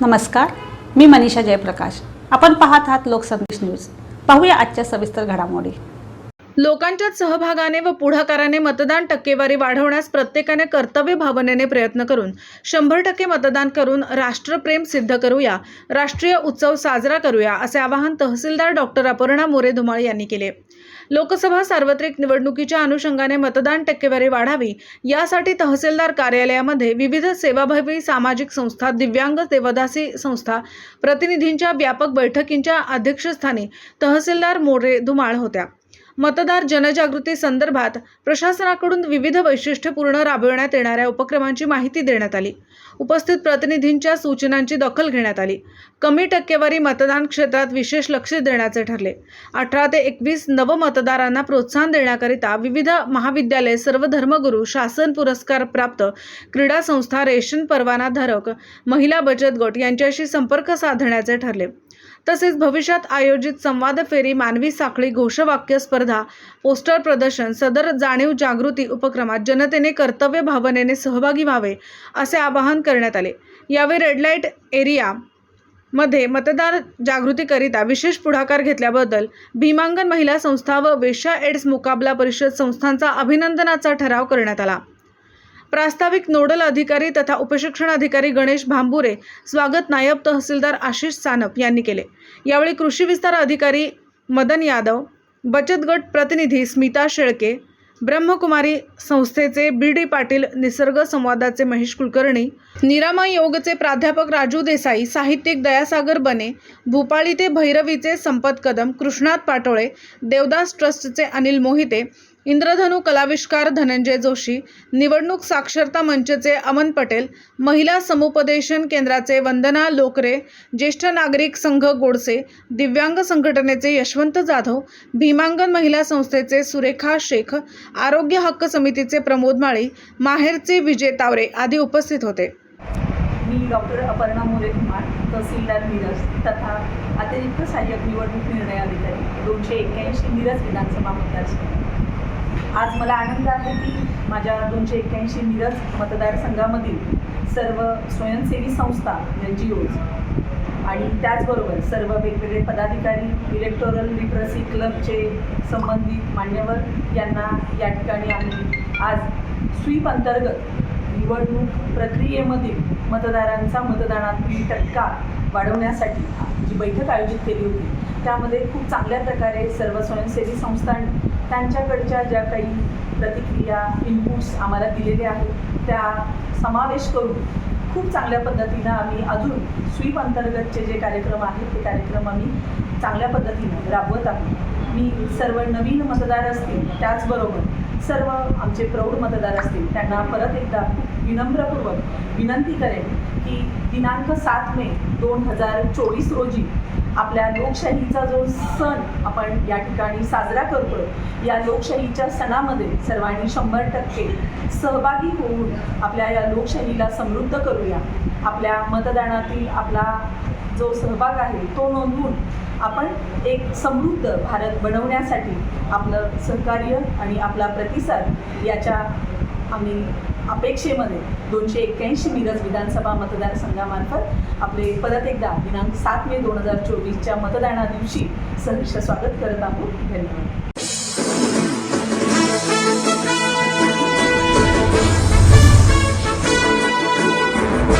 नमस्कार मी मनीषा जयप्रकाश. आपण पाहत आहात लोकसंदेश न्यूज. पाहूया आजच्या सविस्तर घडामोडी. लोकांच्या सहभागाने व पुढाकाराने मतदान टक्केवारी वाढवण्यास प्रत्येकाने कर्तव्य भावनेने प्रयत्न करून शंभर टक्के मतदान करून राष्ट्रप्रेम सिद्ध करूया राष्ट्रीय उत्सव साजरा करूया असे आवाहन तहसीलदार डॉक्टर अपर्णा मोरे धुमाळ यांनी केले. लोकसभा सार्वत्रिक निवडणुकीच्या अनुषंगाने मतदान टक्केवारी वाढावी यासाठी तहसीलदार कार्यालयामध्ये विविध सेवाभावी सामाजिक संस्था दिव्यांग देवदासी संस्था प्रतिनिधींच्या व्यापक बैठकींच्या अध्यक्षस्थानी तहसीलदार मोरे धुमाळ होत्या. मतदार जनजागृती संदर्भात प्रशासनाकडून विविध वैशिष्ट्यपूर्ण राबविण्यात येणाऱ्या उपक्रमांची माहिती देण्यात आली. उपस्थित प्रतिनिधींच्या सूचनांची दखल घेण्यात आली. कमी टक्केवारी मतदान क्षेत्रात विशेष लक्ष देण्याचे ठरले. अठरा ते एकवीस नवमतदारांना प्रोत्साहन देण्याकरिता विविध महाविद्यालय सर्व धर्मगुरू शासन पुरस्कार प्राप्त क्रीडा संस्था रेशन परवाना धारक महिला बचत गट यांच्याशी संपर्क साधण्याचे ठरले. तसेच भविष्यात आयोजित संवाद फेरी मानवी साखळी घोषवाक्य स्पर्धा पोस्टर प्रदर्शन सदर जाणीव जागृती उपक्रमात जनतेने कर्तव्य भावनेने सहभागी व्हावे असे आवाहन करण्यात आले. यावेळी रेड लाइट एरिया मध्ये मतदार जागृतीकरिता विशेष पुढाकार घेतल्याबद्दल भीमांगण महिला संस्था व वेश्या एड्स मुकाबला परिषद संस्थांचा अभिनंदनाचा ठराव करण्यात आला. प्रास्ताविक नोडल अधिकारी तथा उपशिक्षण अधिकारी गणेश भांबुरे स्वागत नायब तहसीलदार आशिष सानप यांनी केले. यावेळी कृषी विस्तार अधिकारी मदन यादव बचत गट प्रतिनिधी स्मिता शेळके ब्रह्मकुमारी संस्थेचे बी डी पाटील निसर्ग संवादाचे महेश कुलकर्णी निरामय योगचे प्राध्यापक राजू देसाई साहित्यिक दयासागर बने भूपाळी ते भैरवीचे संपत कदम कृष्णात पाटोळे देवदास ट्रस्टचे अनिल मोहिते इंद्रधनु कलाविष्कार धनंजय जोशी निवडणूक साक्षरता मंचचे अमन पटेल महिला समुपदेशन केंद्राचे वंदना लोकरे ज्येष्ठ नागरिक संघ गोडसे दिव्यांग संघटनेचे यशवंत जाधव भीमांगण महिला संस्थेचे सुरेखा शेख आरोग्य हक्क समितीचे प्रमोद माळी माहेरचे विजय तावरे आदी उपस्थित होते. मी डॉक्टर अपर्णा मोरे कुमार तहसीलदार मिरज तथा अतिरिक्त सहाय्यक निवडणूक निर्णय अधिकारी दोनशे एक्क्याऐंशी मिरज विधानसभा मतदारसंघ. आज मला आनंद आहे की माझ्या दोनशे एक्क्याऐंशी मिरज मतदारसंघामधील सर्व स्वयंसेवी संस्था एन जी ओज आणि त्याचबरोबर सर्व वेगवेगळे पदाधिकारी इलेक्टोरल लिटरसी क्लबचे संबंधित मान्यवर यांना या ठिकाणी आम्ही आज स्वीप अंतर्गत निवडणूक प्रक्रियेमधील मतदारांचा मतदानातील टक्का वाढवण्यासाठी जी बैठक आयोजित केली होती त्यामध्ये खूप चांगल्या प्रकारे सर्व स्वयंसेवी संस्था त्यांच्याकडच्या ज्या काही प्रतिक्रिया इनपुट्स आम्हाला दिलेले आहेत त्या समावेश करून खूप चांगल्या पद्धतीनं आम्ही अजून स्वीप अंतर्गतचे जे कार्यक्रम आहेत ते कार्यक्रम आम्ही चांगल्या पद्धतीनं राबवत आहोत. मी सर्व नवीन मतदार असतील त्याचबरोबर सर्व आमचे प्रौढ मतदार असतील त्यांना परत एकदा खूप विनम्रपूर्वक विनंती करेन की दिनांक सात मे दोन हजार चोवीस रोजी आपल्या लोकशाहीचा जो सण आपण या ठिकाणी साजरा करतो या लोकशाहीच्या सणामध्ये सर्वांनी शंभर टक्के सहभागी होऊन आपल्या या लोकशाहीला समृद्ध करूया. आपल्या मतदानातील आपला जो सहभाग आहे तो नोंदवून आपण एक समृद्ध भारत बनवण्यासाठी आपलं सहकार्य आणि आपला प्रतिसाद याच्या आम्ही अपेक्षेमध्ये दोनशे एक्क्याऐंशी मिरज विधानसभा मतदारसंघामार्फत आपले परत एकदा दिनांक सात मे दोन हजार चोवीसच्या मतदाना दिवशी सहर्ष स्वागत करत आहोत. धन्यवाद.